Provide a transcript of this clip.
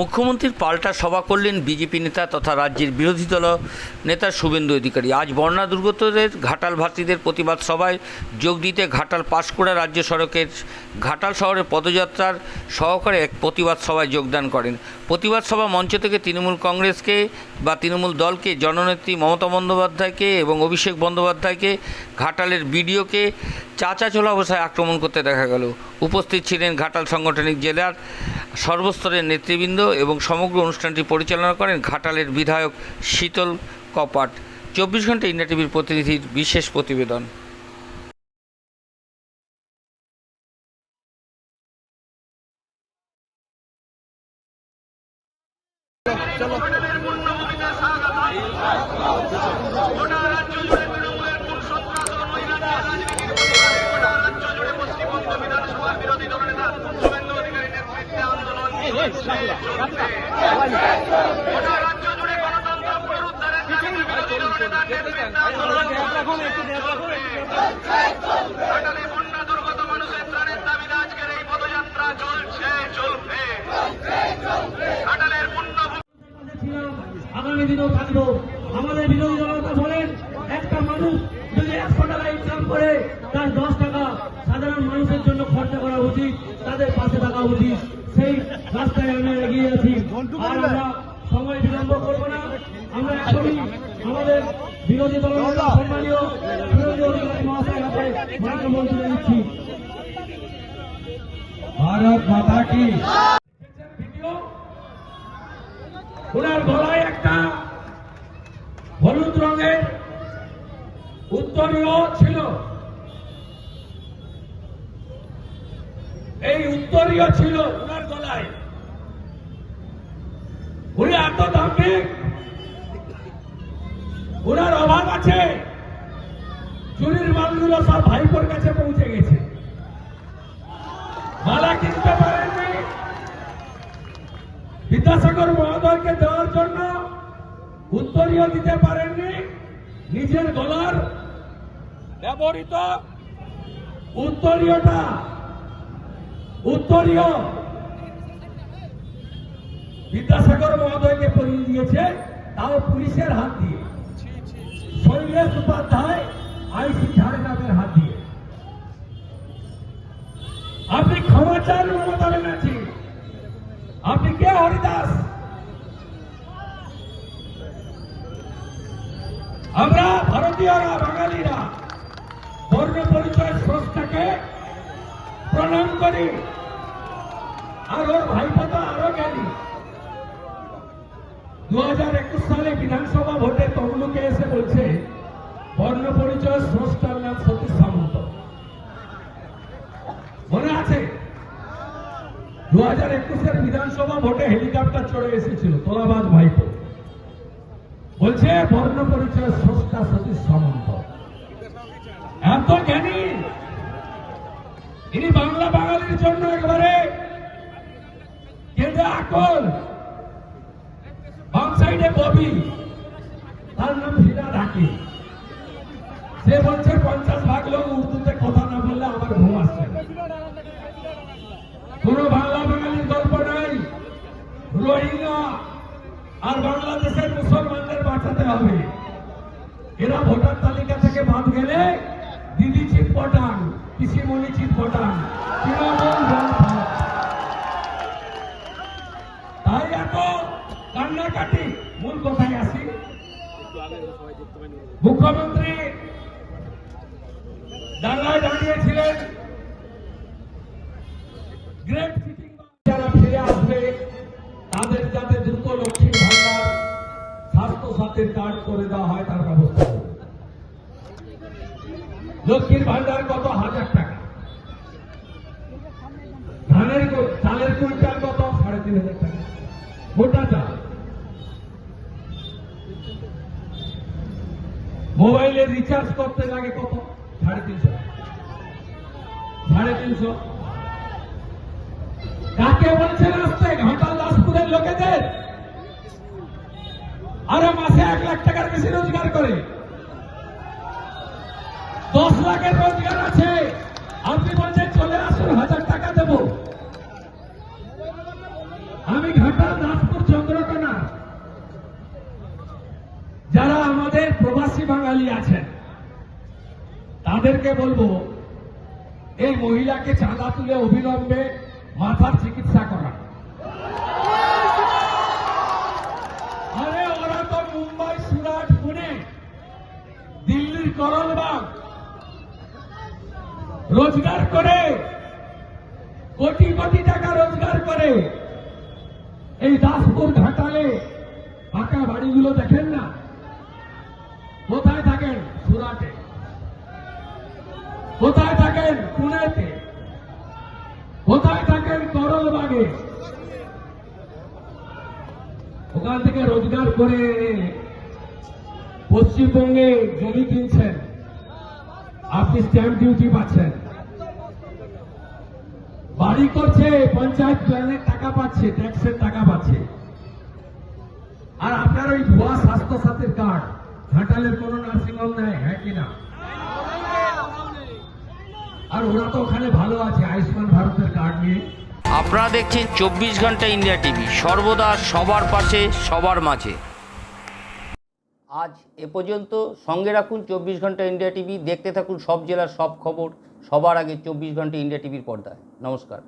মুখ্যমন্ত্রীর পাল্টা সভা করলেন বিজেপি নেতা তথা রাজ্যের বিরোধী দল নেতা শুভেন্দু অধিকারী। আজ বন্যা দুর্গতদের ঘাটাল ভাতৃদের প্রতিবাদ সভায় যোগ দিতে ঘাটাল পাঁশকুড়া রাজ্য সড়কের ঘাটাল শহরের পদযাত্রার সহকারে এক প্রতিবাদ সভায় যোগদান করেন। প্রতিবাদ সভা মঞ্চ থেকে তৃণমূল কংগ্রেসকে বা তৃণমূল দলকে, জননেত্রী মমতা বন্দ্যোপাধ্যায়কে এবং অভিষেক বন্দ্যোপাধ্যায়কে, ঘাটালের বিডিওকে চাচাচোলা অবস্থায় আক্রমণ করতে দেখা গেল। উপস্থিত ছিলেন ঘাটাল সাংগঠনিক জেলার সর্বস্তরের নেতৃবৃন্দ এবং সমগ্র অনুষ্ঠানটি পরিচালনা করেন ঘাটালের বিধায়ক শীতল কপাট। চব্বিশ ঘণ্টা ইন্ডিয়া টিভির প্রতিনিধির বিশেষ প্রতিবেদন। ঘাটালে আগামী দিনেও থাকব। আমাদের বিরোধী দলনেতা বলেন, একটা মানুষ যদি একশো টাকা ইনকাম করে, তার দশ টাকা সাধারণ মানুষের জন্য খরচা করা উচিত, তাদের পাশে থাকা উচিত সেই রাস্তায় আমরা এগিয়ে আছি আর আমরা সময় বিলম্ব করব না। আমরা এখনই আমাদের বিরোধী দলনেতা সম্মানীয় বিরোধী অধিকারী মহাশয় হাতে মাইক্রোফোন তুলে দিচ্ছি। ভারত মাতা কি? ওনার গলায় একটা হলুদ রঙের উত্তরীয় ছিল। এই উত্তরীয় ছিল ওনার গলায়। ওনার অভাব আছে। চুরির মালগুলো সব ভাইপোর কাছে পৌঁছে গেছে। মালা কিনতে পারেননি। বিদ্যাসাগর মহোদয়কে দেওয়ার জন্য উত্তরীয় দিতে পারেননি। নিজের গলার ব্যবহৃত উত্তরীয়টা উত্তরীয় বিদ্যাসাগর মহোদয়কে পরিয়ে দিয়েছে, তাও পুলিশের হাত দিয়ে। শৈলেশ উপাধ্যায় আইসি ঝাড়গ্রামের হাত দিয়ে। আপনি ক্ষমা চান মমতা ব্যানার্জি আপনি কে, হরিদাস? আমরা ভারতীয়রা, বাঙালিরা বর্ণ পরিচয় সংস্থাকে প্রণাম করি। আর ওর ভাইপোতা আরও জ্ঞানী। দু হাজার একুশ সালে বিধানসভা ভোটে তমলুকে এসে বলছে, বর্ণ পরিচয় স্রষ্টার নাম সতীশ সামন্ত। মনে আছে? দু হাজার একুশের বিধানসভা ভোটে হেলিকপ্টার চড়ে এসেছিল, তোলাবাজ ভাইপো। বলছে, বর্ণ পরিচয় স্রষ্টা সতীশ সামন্ত। এত জ্ঞানী? ইনি বাংলা বাঙালির জন্য একবারে কেঁদে আকল। সাইডে ববি তার নাম হীরা ঢাকি। সে বলছে, পঞ্চাশ ভাগ লোক উর্দুতে কথা না বললে আমার ঘুম আসছে কোন বাংলা বাঙালির গল্প নাই। রোহিঙ্গা আর বাংলাদেশের মুসলমানদের বাঁচাতে হবে। এরা ভোটার তালিকা থেকে বাদ গেলে দিদি চিট পটান, পিসিমণি চিট পটান তাই এত কান্নাকাটি। মূল কথায় আসি মুখ্যমন্ত্রী ডাঙ্গায় দাঁড়িয়েছিলেন। গ্রেট যারা ফিরে আসবে, তাদের যাতে দ্রুত লক্ষ্মীর ভান্ডার স্বাস্থ্য সাথীর কার্ড করে দেওয়া হয়, তার ব্যবস্থা লক্ষ্মীর ভান্ডার কত? হাজার টাকা। ধানের চালের কুইন্টাল কত? সাড়ে তিন হাজার টাকা। মোটা চাল। রিচার্জ করতে লাগে কত? সাড়ে তিনশো। সাড়ে তিনশো। কাকে বলছেন আসতে ঘাটাল দাসপুরের লোকেদের? আরও মাসে এক লাখ টাকার বেশি রোজগার করে। দশ লাখের রোজগার আছে। আপনি বলছেন চলে আসুন, হাজার টাকা দেব। আমি ঘাটাল দাসপুর চন্দ্রকোনা। যারা আমাদের প্রবাসী বাঙালি আছেন তাদেরকে বলব, এই মহিলাকে চাঁদা তুলে অবিলম্বে মাথার চিকিৎসা করা। আরে, ওরা তো মুম্বাই, সুরাট, পুনে, দিল্লির করলবাগ রোজগার করে, কোটি কোটি টাকা রোজগার করে। এই দাসপুর ঘাটালে পাকা বাড়িগুলো দেখেন না কোথায় থাকেন সুরাটে কোথায় থাকেন পুনেতে? কোথায় থাকেন করলবাগে ওখান থেকে রোজগার করে পশ্চিমবঙ্গে জমি কিনছেন। আপনি স্ট্যাম্প ডিউটি পাচ্ছেন। বাড়ি করছে, পঞ্চায়েত প্ল্যানের টাকা পাচ্ছে ট্যাক্সের টাকা পাচ্ছে। আর আপনার ওই ভুয়া স্বাস্থ্য সাথীর কার্ড ঘাটালের কোনো নার্সিংহোম নেয় হ্যাঁ কিনা আর ওরা তো ওখানে ভালো আছে আয়ুষ্মান ভারতের কার্ড নিয়ে। আপনারা দেখছেন চব্বিশ ঘণ্টা ইন্ডিয়া টিভি সর্বদা সবার পাশে সবার মাঝে। আজ এ পর্যন্ত সঙ্গে রাখুন চব্বিশ ঘণ্টা ইন্ডিয়া টিভি দেখতে থাকুন সব জেলার সব খবর সবার আগে চব্বিশ ঘণ্টা ইন্ডিয়া টিভির পর্দায়। নমস্কার।